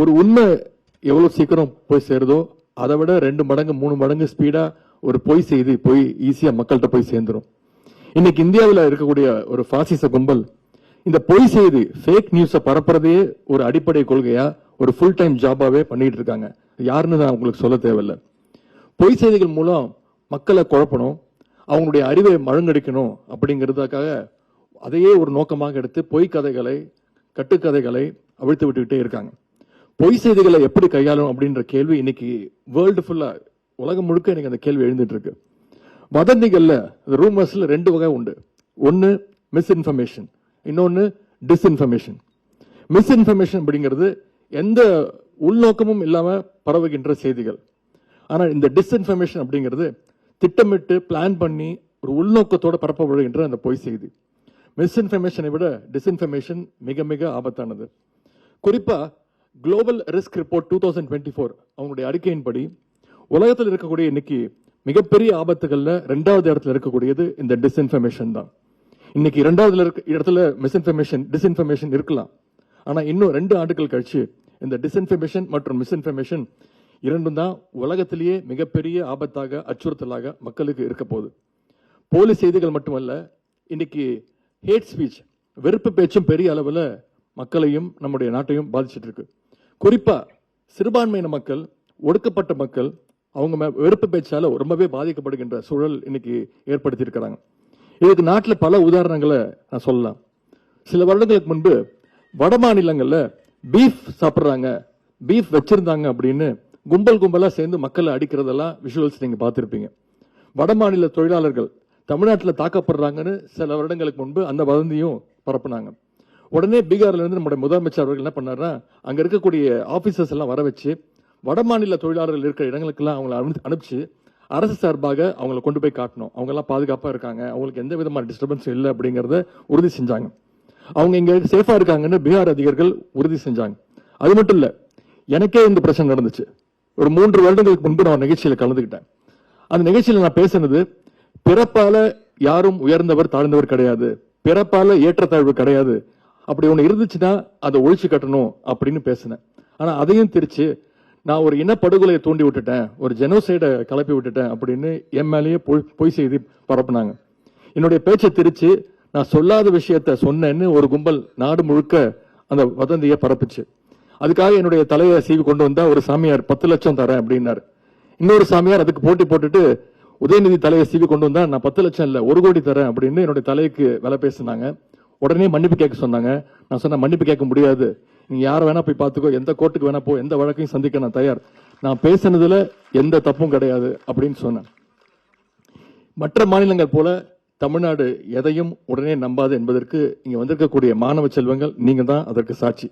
ஒரு உண்மை எவ்வளோ சீக்கிரம் போய் சேருதோ அதை விட ரெண்டு மடங்கு மூணு மடங்கு ஸ்பீடாக ஒரு பொய் செய்தி போய் ஈஸியாக மக்கள்கிட்ட போய் சேர்ந்துரும். இன்னைக்கு இந்தியாவில் இருக்கக்கூடிய ஒரு ஃபாசிச கும்பல் இந்த பொய் செய்தி ஃபேக் நியூஸை பரப்புறதையே ஒரு அடிப்படை கொள்கையாக ஒரு ஃபுல் டைம் ஜாபாகவே பண்ணிட்டு இருக்காங்க. யாருன்னு நான் உங்களுக்கு சொல்ல தேவையில்லை. பொய் செய்திகள் மூலம் மக்களை குழப்பணும் அவங்களுடைய அறிவை மழுங்கடிக்கணும் அப்படிங்கிறதுக்காக அதையே ஒரு நோக்கமாக எடுத்து பொய் கதைகளை கட்டுக்கதைகளை அவிழ்த்து விட்டுக்கிட்டே இருக்காங்க. பொய் செய்திகளை எப்படி கையாளும் அப்படின்ற கேள்வி இன்னைக்கு வேர்ல்டு ஃபுல்லாக உலகம் முழுக்க இன்றைக்கி அந்த கேள்வி எழுந்துட்டு இருக்கு. வதந்திகளில் ரூமர்ஸில் ரெண்டு வகை உண்டு. ஒன்று மிஸ்இன்ஃபர்மேஷன் இன்னொன்று டிஸ்இன்ஃபர்மேஷன் மிஸ்இன்ஃபர்மேஷன் அப்படிங்கிறது எந்த உள்நோக்கமும் இல்லாமல் பரவுகின்ற செய்திகள். ஆனால் இந்த டிஸ்இன்ஃபர்மேஷன் அப்படிங்கிறது திட்டமிட்டு பிளான் பண்ணி ஒரு உள்நோக்கத்தோடு பரப்பப்படுகின்ற அந்த பொய் செய்தி. மிஸ்இன்ஃபர்மேஷனை விட டிஸ்இன்ஃபர்மேஷன் மிக மிக ஆபத்தானது. குறிப்பாக global risk report two thousand twenty four அவங்களுடைய அறிக்கையின்படி உலகத்தில் இருக்கக்கூடிய இன்னைக்கு மிகப்பெரிய ஆபத்துகளில் ரெண்டாவது இடத்துல இருக்கக்கூடியது இந்த டிஸ்இன்ஃபர்மேஷன் தான். இன்னைக்கு இரண்டாவது இருக்க இடத்துல மிஸ்இன்ஃபர்மேஷன் டிஸ்இன்ஃபர்மேஷன் இருக்கலாம். ஆனால் இன்னும் ரெண்டு ஆண்டுகள் கழிச்சு இந்த டிஸ்இன்ஃபர்மேஷன் மற்றும் மிஸ்இன்ஃபர்மேஷன் இரண்டும் தான் உலகத்திலேயே மிகப்பெரிய ஆபத்தாக அச்சுறுத்தலாக மக்களுக்கு இருக்க போகுது. போலி செய்திகள் மட்டுமல்ல இன்னைக்கு ஹேட் ஸ்பீச் வெறுப்பு பேச்சும் பெரிய அளவில் மக்களையும் நம்முடைய நாட்டையும் பாதிச்சிட்டு இருக்கு. குறிப்பாக சிறுபான்மையின மக்கள் ஒடுக்கப்பட்ட மக்கள் அவங்க மே- வெறுப்பு பேச்சால் ரொம்பவே பாதிக்கப்படுகின்ற சூழல் இன்னைக்கு ஏற்படுத்தியிருக்கிறாங்க. இதுக்கு நாட்டில் பல உதாரணங்களை நான் சொல்லலாம். சில வருடங்களுக்கு முன்பு வட மாநிலங்களில் பீஃப் சாப்பிட்றாங்க பீஃப் வச்சிருந்தாங்க அப்படின்னு கும்பல் கும்பலாக சேர்ந்து மக்களை அடிக்கிறதெல்லாம் விஷுவல்ஸ் நீங்கள் பார்த்துருப்பீங்க. வட மாநில தொழிலாளர்கள் தமிழ்நாட்டில் தாக்கப்படுறாங்கன்னு சில வருடங்களுக்கு முன்பு அந்த வதந்தியும் பரப்புனாங்க. உடனே பீகார்ல இருந்து நம்முடைய முதலமைச்சர் அவர்கள் என்ன பண்ணாருன்னா அங்க இருக்கக்கூடிய ஆபீசர்ஸ் எல்லாம் வர வச்சு வட மாநில தொழிலாளர்கள் இருக்கிற இடங்களுக்கெல்லாம் அவங்களை அனுப்பிச்சு அரசு சார்பாக அவங்கள கொண்டு போய் காட்டணும். அவங்க எல்லாம் பாதுகாப்பா இருக்காங்க. அவங்களுக்கு எந்த விதமான டிஸ்டர்பன்ஸ் இல்லை அப்படிங்கறத உறுதி செஞ்சாங்க. அவங்க இங்க சேஃபா இருக்காங்கன்னு பீகார் அதிகாரிகள் உறுதி செஞ்சாங்க. அது மட்டும் இல்ல எனக்கே இந்த பிரச்சனை நடந்துச்சு. ஒரு மூன்று வருடங்களுக்கு முன்பு நான் நிகழ்ச்சியில் கலந்துக்கிட்டேன் அந்த நிகழ்ச்சியில் நான் பேசினது பிறப்பால யாரும் உயர்ந்தவர் தாழ்ந்தவர் கிடையாது. பிறப்பால ஏற்றத்தாழ்வு கிடையாது. அப்படி ஒன்று இருந்துச்சுன்னா அதை ஒழிச்சு கட்டணும் அப்படின்னு பேசினேன். ஆனால் அதையும் திரிச்சு நான் ஒரு இனப்படுகொலையை தூண்டி விட்டுட்டேன் ஒரு ஜெனோசைடை கிளப்பி விட்டுட்டேன் அப்படின்னு என் மேலேயே பொய் பொய் செய்தி பரப்புனாங்க. என்னுடைய பேச்சை திரிச்சு நான் சொல்லாத விஷயத்த சொன்னேன்னு ஒரு கும்பல் நாடு முழுக்க அந்த வதந்தியை பரப்புச்சு. அதுக்காக என்னுடைய தலையை சீவி கொண்டு வந்தா ஒரு சாமியார் பத்து லட்சம் தரேன் அப்படின்னாரு. இன்னொரு சாமியார் அதுக்கு போட்டி போட்டுட்டு உதயநிதி தலையை சீவி கொண்டு வந்தா நான் பத்து லட்சம் இல்லை ஒரு கோடி தரேன் அப்படின்னு என்னுடைய தலைக்கு விலை பேசினாங்க. உடனே மன்னிப்பு கேட்க சொன்னாங்க. நான் சொன்னேன் மன்னிப்பு கேட்க முடியாது. நீங்கள் யாரை வேணா போய் பார்த்துக்கோ. எந்த கோர்ட்டுக்கு வேணா போ. எந்த வழக்கையும் சந்திக்க நான் தயார். நான் பேசினதில் எந்த தப்பும் கிடையாது அப்படின்னு சொன்னேன். மற்ற மாநிலங்கள் போல தமிழ்நாடு எதையும் உடனே நம்பாது என்பதற்கு இங்கே வந்திருக்கக்கூடிய மாணவ செல்வங்கள் நீங்கள் தான் அதற்கு சாட்சி.